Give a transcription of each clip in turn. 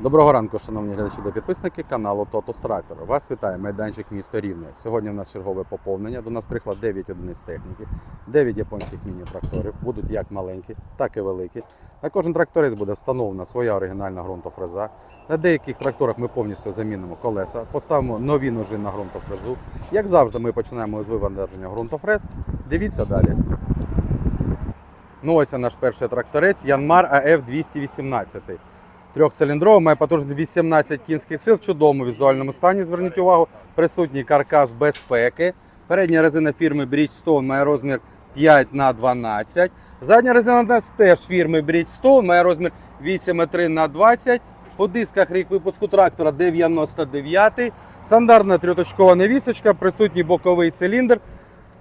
Доброго ранку, шановні глядачі та підписники каналу Тотус Трактор. Вас вітає майданчик місто Рівне. Сьогодні в нас чергове поповнення. До нас прийшло 9 одиниць техніки, 9 японських міні-тракторів. Будуть як маленькі, так і великі. На кожен тракторець буде встановлена своя оригінальна ґрунтофреза. На деяких тракторах ми повністю замінимо колеса, поставимо нові ножи на ґрунтофрезу. Як завжди, ми починаємо з вивантаження ґрунтофрез. Дивіться далі. Ну, ось наш перший тракторець Янмар АФ 218. Трьохциліндровий, має потужність 18 кінських сил в чудовому візуальному стані. Зверніть увагу, присутній каркас безпеки. Передня резина фірми Bridgestone має розмір 5 на 12. Задня резина теж фірми Bridgestone має розмір 8,3 на 20. По дисках рік випуску трактора 99. Стандартна трьоточкова навісочка, присутній боковий циліндр.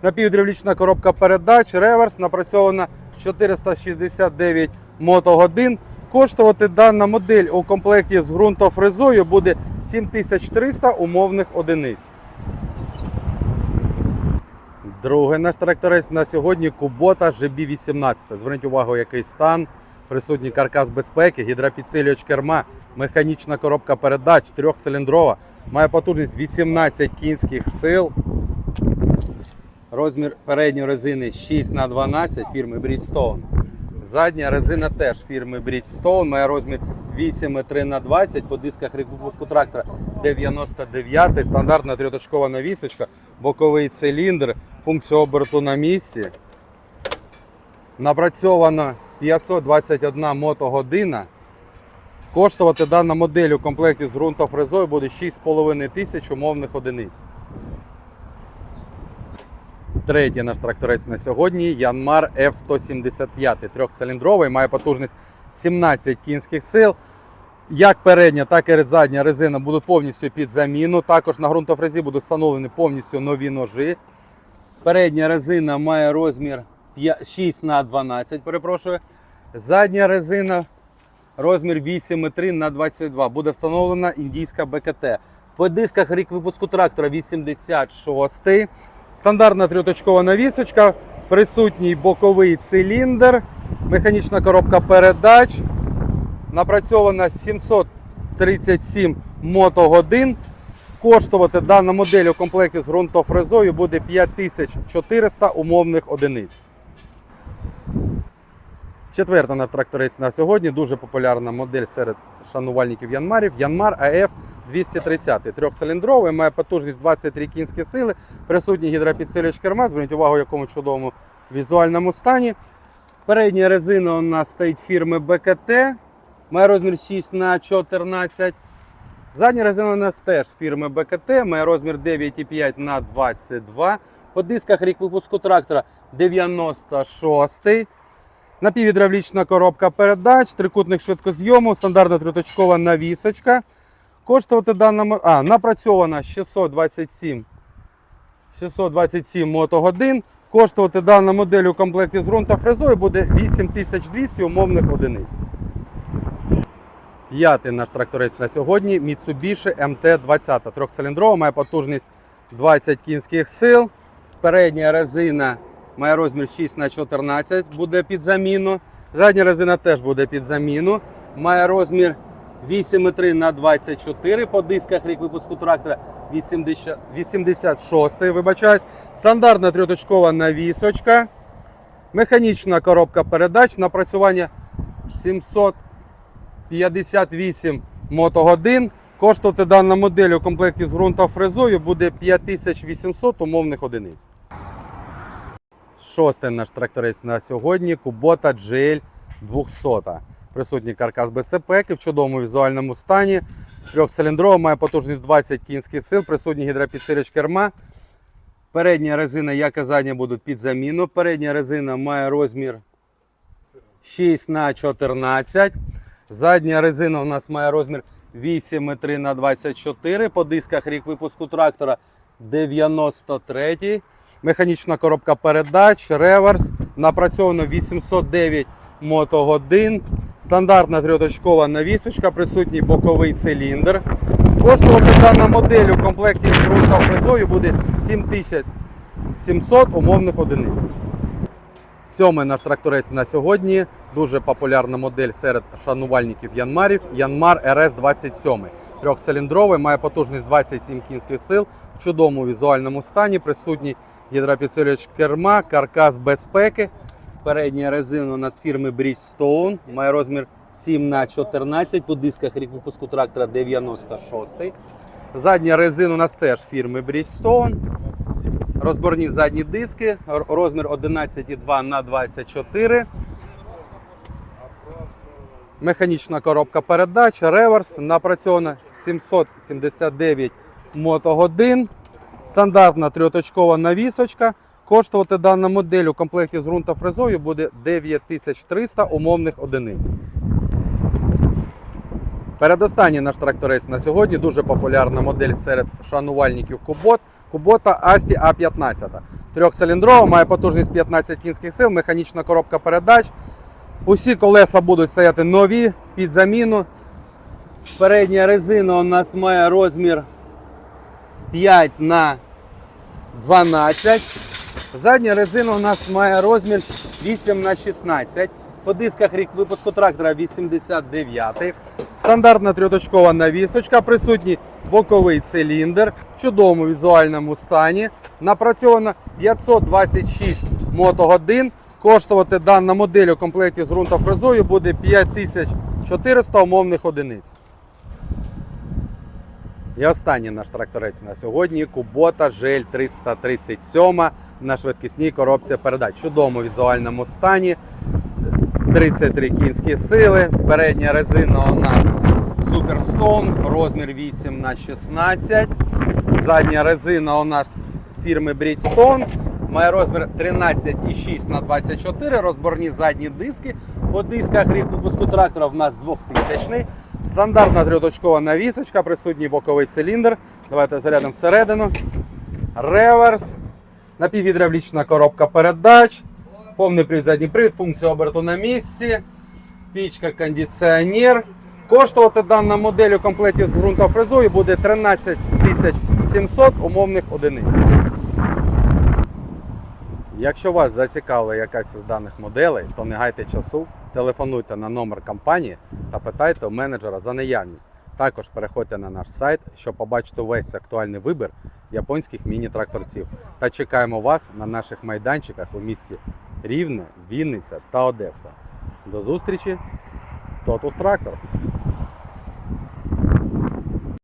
Напівгідравлічна коробка передач, реверс, напрацьована 469 мотогодин. Коштувати дана модель у комплекті з ґрунтофрезою буде 7300 умовних одиниць. Другий наш тракторець на сьогодні Кубота GB18. Зверніть увагу, який стан. Присутній каркас безпеки, гідропідсилювач керма, механічна коробка передач, трьохциліндрова. Має потужність 18 кінських сил. Розмір передньої резини 6 на 12 фірми Bridgestone. Задня резина теж фірми Bridgestone, має розмір 8,3 на 20 по дисках випуску трактора 99 стандартна трьоточкова навісочка, боковий циліндр, функція оберту на місці. Напрацьовано 521 мотогодина. Коштувати дана модель у комплекті з ґрунтофрезою буде 6,5 тисяч умовних одиниць. Третій наш тракторець на сьогодні Янмар F175. Трьохциліндровий, має потужність 17 кінських сил. Як передня, так і задня резина будуть повністю під заміну. Також на ґрунтофрезі будуть встановлені повністю нові ножі. Передня резина має розмір 6 на 12, перепрошую. Задня резина розмір 8,3 на 22. Буде встановлена індійська БКТ. По дисках рік випуску трактора 86. Стандартна трьоточкова навісочка, присутній боковий циліндр, механічна коробка передач. Напрацьована 737 мотогодин. Коштувати дана модель у комплекті з ґрунтофрезою буде 5400 умовних одиниць. Четверта наш тракторець на сьогодні. Дуже популярна модель серед шанувальників Янмарів. Янмар АФ 230. Трьохциліндровий, має потужність 23 кінські сили, присутній гідропідсилювач керма. Зверніть увагу, в якому чудовому візуальному стані. Передня резина у нас стоїть фірми БКТ. Має розмір 6 на 14. Задня резина у нас теж фірми БКТ, має розмір 9,5 на 22. По дисках рік випуску трактора 96. Напівгідравлічна коробка передач, трикутник швидкозйому, стандартна триточкова навісочка. Коштувати дана а, напрацьована 627 627 мотогодин. Коштувати дана модель у комплекті з ґрунтофрезою буде 8200 умовних одиниць. П'ятий наш тракторець на сьогодні Mitsubishi MT-20. Трьохциліндрова, має потужність 20 кінських сил. Передня резина має розмір 6 на 14 буде під заміну. Задня резина теж буде під заміну. Має розмір 8,3 на 24 по дисках рік випуску трактора 80 86 вибачаюсь. Стандартна трьоточкова навісочка. Механічна коробка передач. Напрацювання 758 мотогодин. Коштувати дана модель у комплекті з ґрунтофрезою буде 5800 умовних одиниць. Шостий наш тракторець на сьогодні Kubota GL 200. Присутній каркас безпеки в чудовому візуальному стані. Трьохциліндрова, має потужність 20 кінських сил, присутній гідропідсилювач керма. Передня резина, як і задня, будуть під заміну. Передня резина має розмір 6 на 14. Задня резина у нас має розмір 8,3 на 24. По дисках рік випуску трактора 93. Механічна коробка передач, реверс. Напрацьовано 809 мотогодин. Стандартна трьоточкова навісочка, присутній боковий циліндр. Коштувати дана модель у комплекті з ґрунтофрезою буде 7700 умовних одиниць. Сьомий наш тракторець на сьогодні. Дуже популярна модель серед шанувальників Янмарів. Янмар РС 27. Трьохциліндровий, має потужність 27 кінських сил в чудовому візуальному стані. Присутній гідропідсилювач керма, каркас безпеки. Передня резина у нас фірми Bridgestone. Має розмір 7 на 14 по дисках рік випуску трактора 96. Задня резина у нас теж фірми Bridgestone. Розборні задні диски, розмір 11,2 на 24. Механічна коробка передач, реверс, напрацьована 779 мотогодин. Стандартна трьоточкова навісочка. Коштувати дана модель у комплекті з ґрунтофрезою буде 9300 умовних одиниць. Передостанній наш тракторець на сьогодні дуже популярна модель серед шанувальників Кубот. Кубота Асті А15. Трьохциліндрова, має потужність 15 кінських сил, механічна коробка передач. Усі колеса будуть стояти нові під заміну. Передня резина у нас має розмір 5 на 12. Задня резина у нас має розмір 8 на 16. По дисках рік випуску трактора 89. Стандартна трьоточкова навісочка, присутній боковий циліндр в чудовому візуальному стані. Напрацьовано 526 мотогодин. Коштувати дана модель у комплекті з ґрунтофрезою буде 5400 умовних одиниць. І останній наш тракторець на сьогодні Кубота Жель 337 на швидкісній коробці передач. Чудовому візуальному стані. 33 кінські сили. Передня резина у нас Superstone, розмір 8 на 16. Задня резина у нас фірми Bridgestone. Має розмір 13,6 на 24, розборні задні диски. По дисках рік випуску трактора в нас 2000 Стандартна трьоточкова навісочка, присутній боковий циліндр. Давайте зарядимо всередину. Реверс. Напівгідравлічна коробка передач. Повний привід задній привід, функція оберту на місці. Пічка кондиціонер. Коштувати дана модель у комплекті з ґрунтофрезою буде 13 700 умовних одиниць. Якщо вас зацікавила якась із даних моделей, то не гайте часу, телефонуйте на номер компанії та питайте у менеджера за наявність. Також переходьте на наш сайт, щоб побачити весь актуальний вибір японських міні-тракторців. Та чекаємо вас на наших майданчиках у місті Рівне, Вінниця та Одеса. До зустрічі! Тотус Трактор!